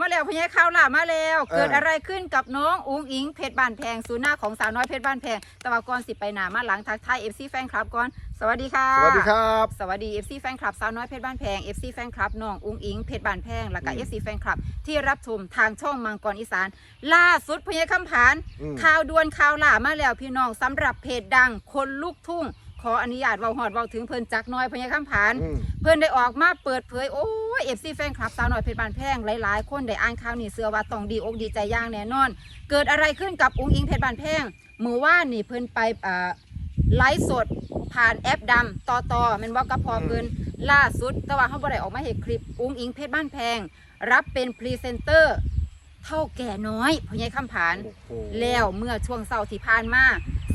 มาแล้วพญาข่าวล่ามาแล้วเออเกิดอะไรขึ้นกับน้องอุ้งอิงเพชรบ้านแพงศูนย์หน้าของสาวน้อยเพชรบ้านแพงแตะวันก่อนสิไปหนามาหลังทักทายเอฟซีแฟนคลับก่อนสวัสดีค่ะ สวัสดีครับ สวัสดี FC แฟนคลับสาวน้อยเพชรบ้านแพง FC แฟนคลับน้องอุ้งอิงเพชรบ้านแพง แล้วก็อืม FC แฟนคลับ ที่รับชมทางช่องมังกรอีสาน ล่าสุดพญาคำผานอืมข่าวด่วนข่าวหล่ามาแล้วพี่น้องสำหรับเพจดังคนลูกทุ่ง ขออนุญาตเว้าหอดเว้าถึงเพิ่นจักหน้อยพญาคำผาน อืม เพื่อนได้ออกมาเปิดเผยโอ้ยเอฟซีแฟนคลับสาวน้อยเพชรบานแพงหลายๆ คนได้อ่านข่าวนี่เสือว่าต้องดีอกดีใจอย่างแน่นอน เกิดอะไรขึ้นกับอุ้งอิงเพชรบานแพงมือว่านนี่เพิ่นไปเอ่อไลฟ์สดผ่านแอปดำต่อต่อแมันบอกกับพอเพิ่นล่าสุด แต่ว่าเขาบ่ได้ออกมาเห็นคลิปอุ้งอิงเพชรบ้านแพง รับเป็นพรีเซนเตอร์เท่าแก่น้อยพญายคำผาน โอ้โห แล้วเมื่อช่วงเสาร์ที่ผ่านมา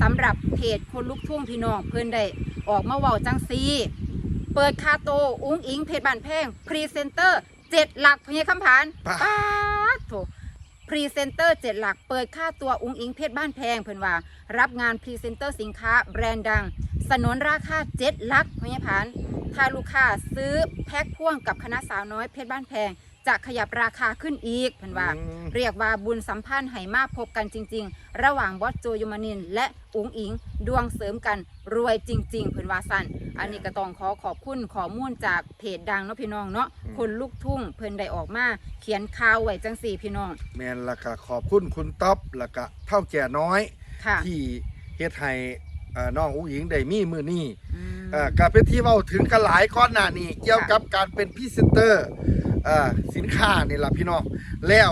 สำหรับเพจคนลุกทุ่งพี่น้องเพื่อนได้ออกมาเว้าจังซีเปิดคาโตอุ้งอิงเพจบานแพงพรีเซนเตอร์เจ็ดหลักพญาคำผานปะป้าดโถพรีเซนเตอร์เจ็ดหลักเปิดค่าตัวอุ้งอิงเพจบ้านแพงเพื่อนว่า รับงานพรีเซนเตอร์สินค้าแบรนด์ดัง สนนราคาเจ็ดหลักพญาผานถ้าลูกค้าซื้อแพ็คพ่วงกับคณะสาวน้อยเพชรบ้านแพง จะขยับราคาขึ้นอีกเพื่อนว่าอืม เรียกว่าบุญสัมพันธ์ให้มาพบกันจริง ๆ ระหว่างบอสโจยมานินและอุ๋งอิง ดวงเสริมกันรวยจริง ๆ เพื่อนว่าสั้นอันนี้ก็ต้องขอขอบคุณข้อมูลจากเพจดังเนาะพี่น้องเนาะอืมคนลูกทุ่งเพิ่นได้ออกมา เขียนข่าวไว้จังสี่พี่น้องแมนและก็ขอบคุณคุณต๊อบและก็เท่าแก่น้อย ค่ะ ที่เฮ็ดให้เอ่อน้องอุ้งหญิงได้มีมือนี้อืม เอ่อก็เป็นที่เว้าถึงกันหลายก้อนหน้านี้เกี่ยวกับการเป็นพรีเซนเตอร์เอ่อสินค้านี่ล่ะพี่น้องแล้ว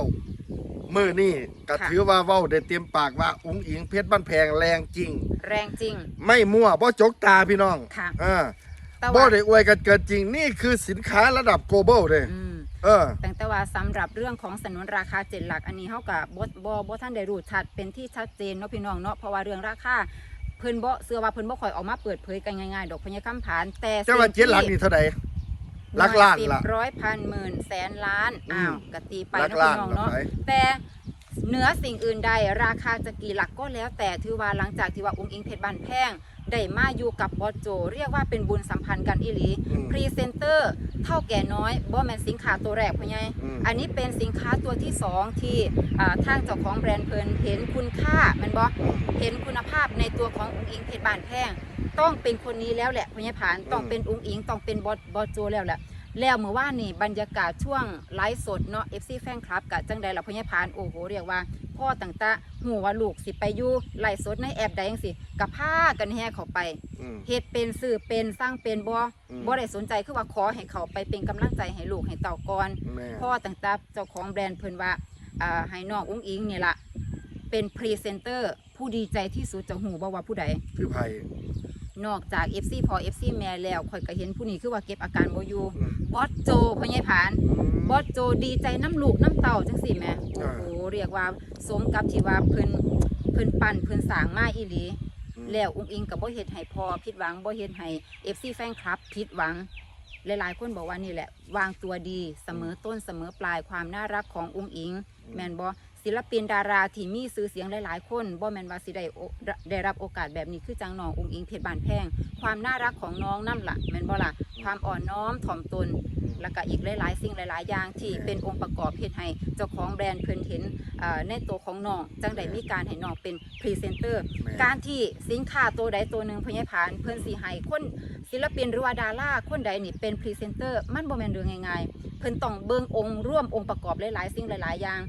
มือนี้ก็ค่ะ ถือว่าเว้าได้เต็มปากว่าอุ้งอิงเพชรบ้านแพงแรงจริง แรงจริง ไม่มั่วบ่จกตาพี่น้องค่ะเออแต่บ่ว่าได้อวยกันเกินจริงนี่คือสินค้าระดับ global เลยอืมเออ แต่แต่ว่าสำหรับเรื่องของสนุนราคาเจ็ดหลักอันนี้เขากับบบ่บ่ท่านได้รู้ชัดเป็นที่ชัดเจนเนาะพี่น้องเนาะเพราะว่าเรื่องราคาเพิ่นบ่เสื้อว่าเพิ่นบ่ค่อยออกมาเปิดเผยกันง่ายๆดอกพญาคำผานแต่เจ้าว่าเจ็ดหลักนี่เท่าใดหลักล้านสิบล่ะร้อยพันหมื่นแสนล้านอืมอ้าวกตีไปหลักเนาะล้าพี่นน้องเนาะไปแต่เหนือสิ่งอื่นใดราคาจะกี่หลักก็แล้วแต่ถือว่าหลังจากที่ว่าองค์อิงเพชรบานแพง ได้มาอยู่กับบอสโจ เรียกว่าเป็นบุญสัมพันธ์กันอีหลีอืมพรีเซนเตอร์เท่าแก่น้อยบ่แมนสินค้าตัวแรกพ่อใหญ่อืม อันนี้เป็นสินค้าตัวที่สองที่อ่าทางเจ้าของแบรนด์เพิ่นเห็นคุณค่าแมันบ่เห็นคุณภาพในตัวของอุ้งอิงเพชรบานแพงต้องเป็นคนนี้แล้วแหละพ่อใหญ่ผานต้องเป็นอุ้งอิงต้องเป็นบอสบอสโจแล้วแหละ แล้วเมื่อวานนี่บรรยากาศช่วงไลฟ์สดเนาะ FC แฟนคลับกะจังใดล่ะพ่อใหญ่ผานโอ้โหเรียกว่า พ่อต่างๆหัวว่าลูกสิไปอยู่ไลฟ์สดในแอปใดจังสิกับพากันแห่เข้าไปอืม เฮ็ดเป็นสื่อเป็นสร้างเป็นบ่อืม บ่ได้สนใจคือว่าขอให้เขาไปเป็นกำลังใจให้ลูกให้เต่าก่อน แม่พ่อต่างๆเจ้าของแบรนด์เพิ่นว่าอ่าให้น้องอุ้งอิงนี่ล่ะเป็นพรีเซนเตอร์ผู้ดีใจที่สุดจะหูบ่ว่าผู้ใดคือไผ่ นอกจาก FC พอ FC แม่แล้วข่อยก็เห็นผู้นี้คือว่าเก็บอาการบ่อยู่อืมบอสโจพ่อใหญ่ผานอืมบอสโจดีใจน้ำลูกน้ำเต่าจังสิแหม่อ่าโอ้โหเรียกว่าสมกับที่ว่าเพิ่นเพิ่นปั่นเพิ่นสร้างมาอีหลีอืมแล้วอุ้งอิงกับบ่เฮ็ดให้พอผิดหวังบ่เฮ็ดให้ FC แฟนคลับผิดหวังหลายๆคนบอกว่านี่แหละ วางตัวดีเสมอต้นเสมอปลายความน่ารักของอุ้งอิง แม่นบ่ ศิลปินดาราที่มีชื่อเสียงหลายๆ คนบ่แม่นว่าสิได้โอได้รับโอกาสแบบนี้คือจังน้องอุ้งอิงเพชรบานแพง ความน่ารักของน้องนั่นล่ะแม่นบ่ล่ะความอ่อนน้อมถ่อมตน แล้วก็อีกหลายๆ สิ่งหลาย ๆ อย่างที่เป็นองค์ประกอบเฮ็ดให้เจ้าของแบรนด์เพิ่นเห็นเอ่อในตัวของน้องจังได้มีการให้น้องเป็นพรีเซนเตอร์แม่การที่สินค้าตัวใดตัวหนึ่งพญายผานเพิ่นสิให้คนศิลปินหรือว่าดาราคนใดนี่เป็นพรีเซนเตอร์มันบ่แม่นเรื่องง่ายๆเพิ่นต้องเบิ่งองค์ร่วมองค์ประกอบหลายๆ สิ่งหลาย ๆ อย่าง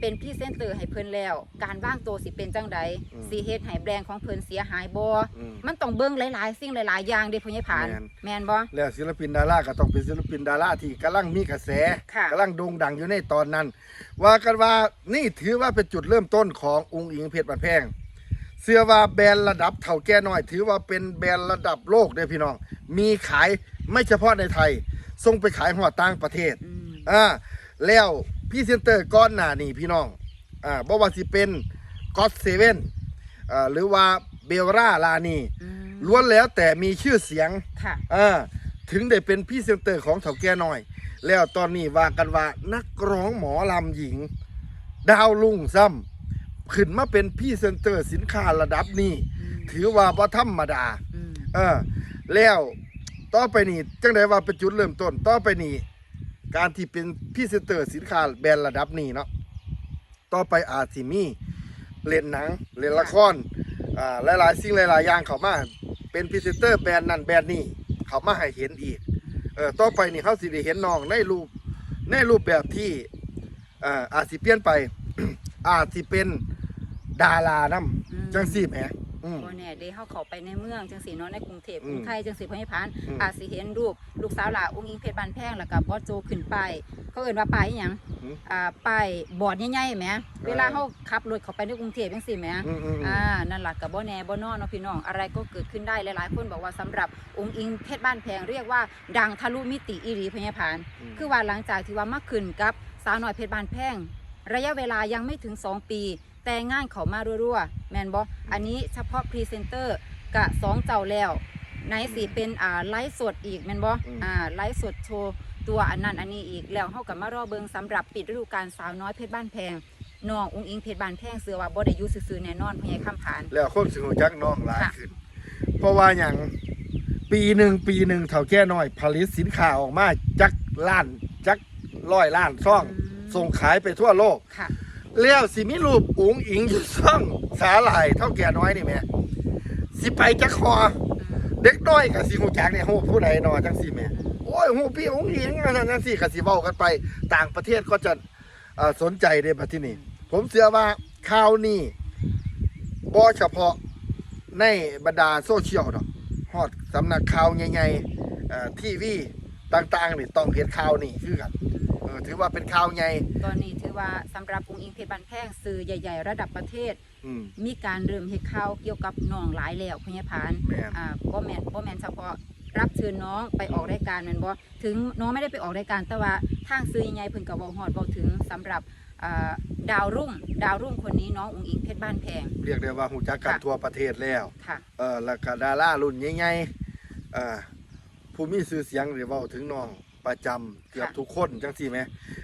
เป็นพรีเซนเตอร์ให้เพิ่นแล้ว การวางตัวสิเป็นจังใดอืมสิเฮ็ดให้แบรนด์ของเพิ่นเสียหายบ่อืมมันต้องเบิ่งหลายๆ สิ่งหลายๆอย่างเด้พญายผานแม่น แม่นบ่ แล้วศิลปินดาราก็ต้องเป็นศิลปินดาราที่กำลังมีกระแสค่ะ กำลังโด่งดังอยู่ในตอนนั้น ว่ากันว่านี่ถือว่าเป็นจุดเริ่มต้นขององค์อิงเพชรบันแพง เสื้อว่าแบรนด์ระดับเท่าแก่น้อย ถือว่าเป็นแบรนด์ระดับโลกเด้อพี่น้อง มีขายไม่เฉพาะในไทยส่งไปขายหัวต่างประเทศ อืม อ่าแล้ว พรี่เซนเตอร์ก้อนหน้านี่พี่น้องอ่าบ่ว่าสิเป็นก็อตเซเว่นอ่าหรือว่าเบลล่าลานีอืมล้วนแล้วแต่มีชื่อเสียงค่ะอ่าถึงได้เป็นพรี่เซนเตอร์ของเถาแก่น้อย แล้วตอนนี้ว่ากันว่านักร้องหมอลำหญิง ดาวลุ่งซ้ำขึ้นมาเป็นพรี่เซนเตอร์สินค้าระดับนี้อืมถือว่าบ่ธรรมดาอืมเออแล้วต่อไปนี่จังไดว่าเป็นจุดเริ่มต้น ต่อไปนี่ การที่เป็นพรีเซนเตอร์สินค้าแบรนด์ระดับนี้เนาะต่อไปอาจสิมีเล่นหนังเล่นละครอ่าหลายๆสิ่งหลายๆอย่างเขามาเป็นพรีเซนเตอร์แบรนด์นั้นแบรนด์นี้เขามาให้เห็นอีกเออต่อไปนี่เขาสิได้เห็นน้องในรูปในรูปแบบที่อ่าอาจสิเปลี่ยนไป อาจสิเป็นดารานำอืมจังสี่แหม อืม บ่แน่เด้เฮาเข้าไปในเมืองจังซี่เนาะในกรุงเทพอืมกรุงไทยจังซี่พญพานอืม อาจสิเห็นรูปลูกสาวหลาอุ้งอิงเพชรบานแพงแล้วก็บอสโจขึ้นไปายเขาเอิ้นว่าป้ายอีหยังอืม อ่าป้ายบอร์ดใหญ่ๆแหมอเวลาเฮาขับรถเข้าไปในกรุงเทพจังซี่แหม อืมอืมอือ่าม นั่นล่ะก็บ่แน่บ่นอนเนาะพี่น้อง อะไรก็เกิดขึ้นได้หลายๆ คนบอกว่าสำหรับองค์อิงเพชรบ้านแพงเรียกว่า ดังทะลุมิติอีหลีพญพานมคือว่าหลังจากที่ว่ามาขึ้นกับสาวน้อยเพชรบานแพง ระยะเวลายังไม่ถึง 2 ปีแต่งานเขามารัวๆแมนบออันนี้เฉพาะพรีเซนเตอร์กะสองเจ้าแล้วไหนสิเป็นอ่าไลฟ์สดอีกแมนบออืมอ่าไลฟ์สดโชว์ตัวอันนั้นอันนี้อีกแล้วเฮากับมารอเบิงสำหรับปิดฤดูกาลสาวน้อยเพชรบ้านแพงน้องอุ้งอิงเพชรบ้านแพงเสือว่าบ่ได้อยู่ซื่อๆแน่นอนพญายคำผานแล้วคนสิหูจักน้องหลายค่ะขึ้นเพราะว่าอย่างปีหนึ่งปีหนึ่งเท่าแก่น้อย ผลิตสินค้าออกมาจักล้านจักร้อยล้านซ่อง ส่งขายไปทั่วโลกค่ะ แล้วสิมีรูปอุ๋งอิงอยู่ซ่องสาหร่ายเท่าแก่น้อยนี่แม่สิไปจักคอ เด็กน้อยกับสิหูจักเนี่ยหูผู้ใดนอจังสิแม่โอ้ยหูพี่อุ๋งอิงจังซั่นจังสิกับสิเว้ากันไป ต่างประเทศก็จะสนใจในประเทศนี้ ผมเชื่อว่าข่าวนี้บ่เฉพาะในบรรดาโซเชียลดอกฮอดสำนักข่าวใหญ่ๆเอ่ทีวีต่างๆนี่ต้องเห็นข่าวนี้คือกัน เออถือว่าเป็นข่าวใหญ่ ตอนนี้ถือว่าสำหรับอุ้งอิงเพชรบ้านแพงสื่อใหญ่ ๆ ระดับประเทศ อืม มีการเริ่มเฮ็ดข่าวเกี่ยวกับน้องหลายแล้วพญพานแม่น อ่าบ่แม่นบ่แม่นเฉพาะรับเชิญน้องไปออกรายการแม่นบ่ถึงน้องไม่ได้ไปออกรายการแต่ว่าทางซื้อใหญ่ๆเพิ่นก็เว้าฮอดเว้าถึงสำหรับอ่าดาวรุ่ง ดาวรุ่งคนนี้น้องอุ๋งอิงเพชรบ้านแพง เรียกได้ว่าหูจักกันค่ะ ทั่วประเทศแล้ว ค่ะ เออแล้วก็ดารารุ่นใหญ่ๆเอ่อผู้มีชื่อเสียงหรือเว้าถึงน้อง ประจำเกือบค่ะทุกคนจังซี่ไหม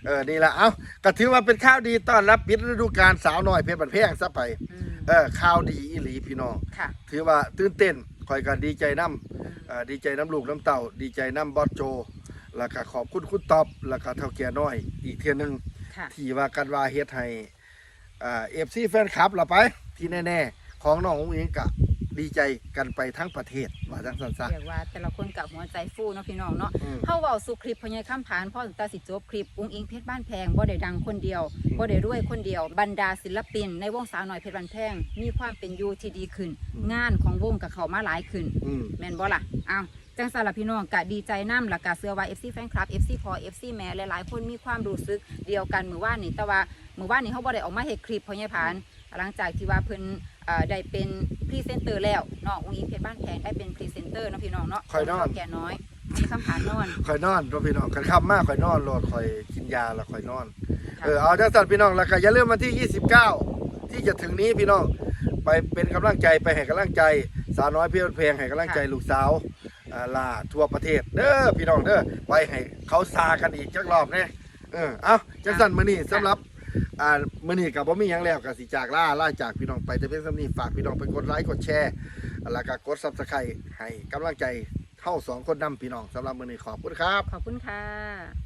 เออนี่ละเอ้าก็ถือว่าเป็นข่าวดีต้อนรับปิดฤดูกาลสาวน้อยเพชรบันแพงซะไปอืมเออข่าวดีอีหลีพี่น้อง ค่ะ ถือว่าตื่นเต้นคอยกันดีใจน้ำเอ่อดีใจน้ำลูกน้ำเต่า ดีใจน้ำบอสโจ แล้วก็ขอบคุณคุณตอบแล้วก็เท่าแก่น้อย อีกเทียหนึงค่ะ ที่ว่ากันว่าเฮ็ดให้อ่าเอฟซีแฟนคลับเราไปที่แน่ ๆ ของน้องอุ้งอิงกะ ดีใจกันไปทั้งประเทศว่าจังสันซะ เรียกว่าแต่ละคนกับหัวใจฟูเนาะพี่น้องเนาะอืม เฮาเว้าสู่คลิปพญายคำผานพ่อถึงตาสิจบคลิปอุ้งอิงเพชรบ้านแพงบ่ได้ดังคนเดียวบ่ได้รวยคนเดียวบรรดาศิลปิน ในวงสาวน้อยเพชรบ้านแพงมีความเป็นอยู่ที่ดีขึ้น งานของวงกับเขามาหลายขึ้น อืม แม่นบ่ล่ะอ้าวจังสารบพี่น้องกะดีใจน้ำหลักกะเสือว่า FC แฟนคลับ FC พอ FC แม่หลายๆ คนมีความรู้สึกเดียวกันมือว่านนี่แต่ว่ามือว่านนี่เขาบ่ได้ออกมาเฮ็ดคลิปเพราะยายผาน หลังจากที่ว่าเพิ่นเอ่อได้เป็นพรีเซนเตอร์แล้วน้องอุ้งอิงเพชรบ้านแพงได้เป็นพรีเซนเตอร์เนาะพี่น้องเนาะค่อยนอนแก่น้อยมีคำผานนอนคอยนอนตัวพี่น้องกันค่ำมากคอยนอนโหลดคอยกินยาแล้วคอยนอนค่ะเออเอาจังสันพี่น้องแล้วก็อย่าลืมวันที่ 29 ที่จะถึงนี้พี่น้องไปเป็นกำลังใจไปให้กำลังใจสาวน้อยเพี่เพลงให้กำลังใจลูกสาวอ่าลาทั่วประเทศเด้อพี่น้องเด้อไปให้เขาซากันอีกจักรอบเนี่ยเออเอาจังสันมื้อนี้สำหรับ อ่ามื่อนี้กับ่มีอยังแล้วกับสิจากล่าล่าจากพี่น้องไปแต่เพียงเท่านี้ฝากพี่น้องไปกดไลค์กดแชร์แล้วก็กดซับสไครต์ให้กำลังใจเฮาสองคนนำพี่น้องสำหรับมื่อนี้ขอบคุณครับ ขอบคุณค่ะ